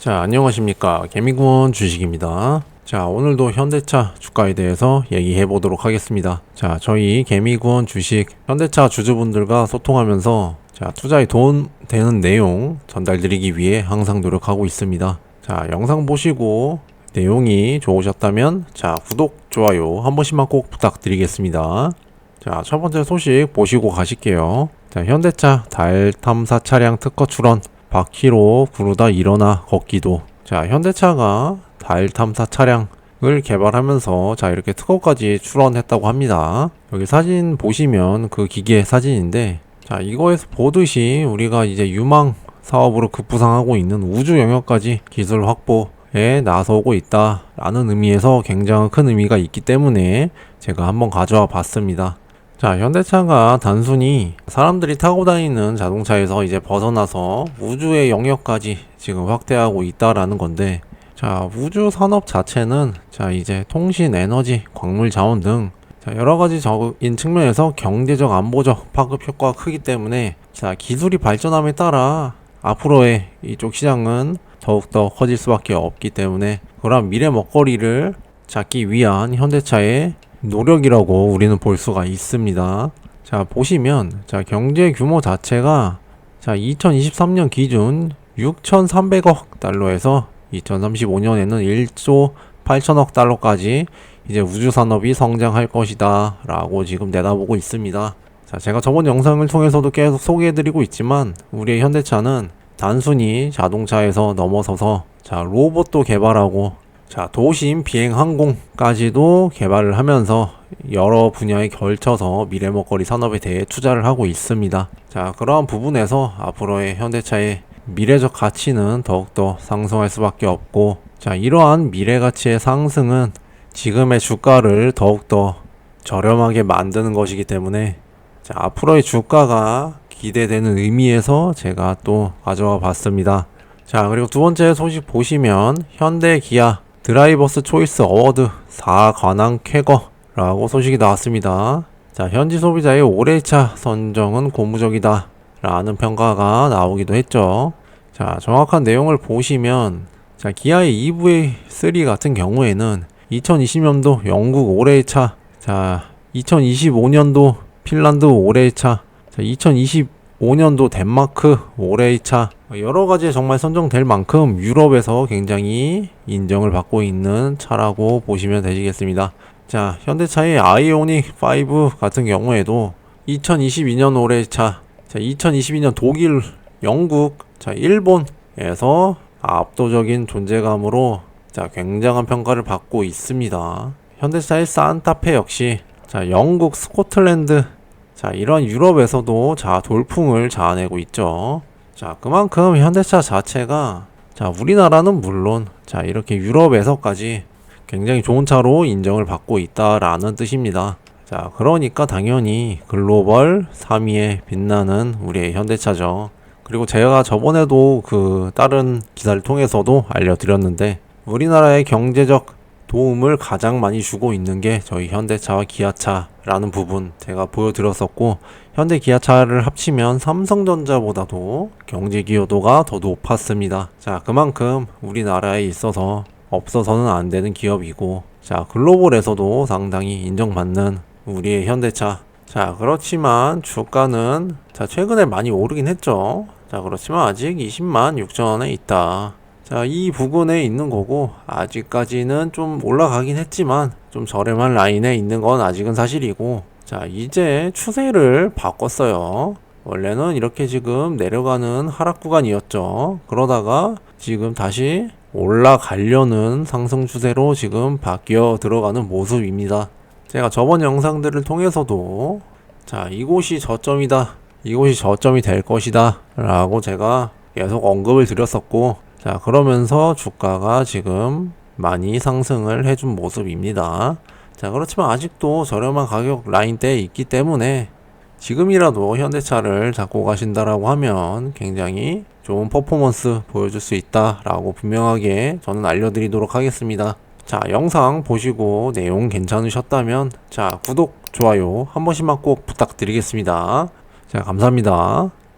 자, 안녕하십니까. 개미군 주식입니다. 자, 오늘도 현대차 주가에 대해서 얘기해 보도록 하겠습니다. 자, 저희 개미군 주식 현대차 주주분들과 소통하면서 자, 투자에 도움 되는 내용 전달드리기 위해 항상 노력하고 있습니다. 자, 영상 보시고 내용이 좋으셨다면 자, 구독, 좋아요 한 번씩만 꼭 부탁드리겠습니다. 자, 첫 번째 소식 보시고 가실게요. 자, 현대차 달 탐사 차량 특허 출원 바퀴로 구르다 일어나 걷기도. 자, 현대차가 달 탐사 차량 을 개발하면서 자, 이렇게 특허까지 출원했다고 합니다. 여기 사진 보시면 그 기계 사진인데 자, 이거에서 보듯이 우리가 이제 유망 사업으로 급부상하고 있는 우주 영역까지 기술 확보에 나서고 있다라는 의미에서 굉장히 큰 의미가 있기 때문에 제가 한번 가져와 봤습니다. 자, 현대차가 단순히 사람들이 타고 다니는 자동차에서 이제 벗어나서 우주의 영역까지 지금 확대하고 있다라는 건데, 자, 우주 산업 자체는 자, 이제 통신, 에너지, 광물 자원 등 자, 여러 가지 적인 측면에서 경제적, 안보적 파급 효과가 크기 때문에 자, 기술이 발전함에 따라 앞으로의 이쪽 시장은 더욱더 커질 수밖에 없기 때문에 그런 미래 먹거리를 잡기 위한 현대차의 노력이라고 우리는 볼 수가 있습니다. 자, 보시면, 자, 경제 규모 자체가, 자, 2023년 기준 6,300억 달러에서 2035년에는 1조 8천억 달러까지 이제 우주 산업이 성장할 것이다 라고 지금 내다보고 있습니다. 자, 제가 저번 영상을 통해서도 계속 소개해드리고 있지만, 우리의 현대차는 단순히 자동차에서 넘어서서, 자, 로봇도 개발하고, 자, 도심 비행 항공까지도 개발을 하면서 여러 분야에 걸쳐서 미래 먹거리 산업에 대해 투자를 하고 있습니다. 자, 그러한 부분에서 앞으로의 현대차의 미래적 가치는 더욱더 상승할 수밖에 없고, 자, 이러한 미래 가치의 상승은 지금의 주가를 더욱더 저렴하게 만드는 것이기 때문에, 자, 앞으로의 주가가 기대되는 의미에서 제가 또 가져와 봤습니다. 자, 그리고 두 번째 소식 보시면, 현대 기아 드라이버스 초이스 어워드 4관왕 쾌거라고 소식이 나왔습니다. 자, 현지 소비자의 올해의 차 선정은 고무적이다 라는 평가가 나오기도 했죠. 자, 정확한 내용을 보시면 자, 기아의 EV3 같은 경우에는 2020년도 영국 올해의 차, 자, 2025년도 핀란드 올해의 차, 자, 2025년도 덴마크 올해의 차, 여러 가지에 정말 선정될 만큼 유럽에서 굉장히 인정을 받고 있는 차라고 보시면 되시겠습니다. 자, 현대차의 아이오닉 5 같은 경우에도 2022년 올해 차, 자, 2022년 독일, 영국, 자, 일본에서 압도적인 존재감으로 자, 굉장한 평가를 받고 있습니다. 현대차의 산타페 역시 자, 영국, 스코틀랜드 자, 이런 유럽에서도 자, 돌풍을 자아내고 있죠. 자, 그만큼 현대차 자체가 자, 우리나라는 물론 자, 이렇게 유럽에서까지 굉장히 좋은 차로 인정을 받고 있다라는 뜻입니다. 자, 그러니까 당연히 글로벌 3위에 빛나는 우리의 현대차죠. 그리고 제가 저번에도 그 다른 기사를 통해서도 알려드렸는데 우리나라의 경제적 도움을 가장 많이 주고 있는 게 저희 현대차와 기아차 라는 부분 제가 보여드렸었고 현대 기아차를 합치면 삼성전자보다도 경제 기여도가 더 높았습니다. 자 그만큼 우리나라에 있어서 없어서는 안 되는 기업이고 자 글로벌에서도 상당히 인정받는 우리의 현대차. 자 그렇지만 주가는 자 최근에 많이 오르긴 했죠. 자 그렇지만 아직 20만 6천원에 있다. 자, 이 부분에 있는 거고, 아직까지는 좀 올라가긴 했지만, 좀 저렴한 라인에 있는 건 아직은 사실이고, 자, 이제 추세를 바꿨어요. 원래는 이렇게 지금 내려가는 하락 구간이었죠. 그러다가 지금 다시 올라가려는 상승 추세로 지금 바뀌어 들어가는 모습입니다. 제가 저번 영상들을 통해서도, 자, 이곳이 저점이다. 이곳이 저점이 될 것이다. 라고 제가 계속 언급을 드렸었고, 자, 그러면서 주가가 지금 많이 상승을 해준 모습입니다. 자, 그렇지만 아직도 저렴한 가격 라인대에 있기 때문에 지금이라도 현대차를 잡고 가신다라고 하면 굉장히 좋은 퍼포먼스 보여줄 수 있다라고 분명하게 저는 알려드리도록 하겠습니다. 자, 영상 보시고 내용 괜찮으셨다면 자, 구독, 좋아요 한 번씩만 꼭 부탁드리겠습니다. 자, 감사합니다.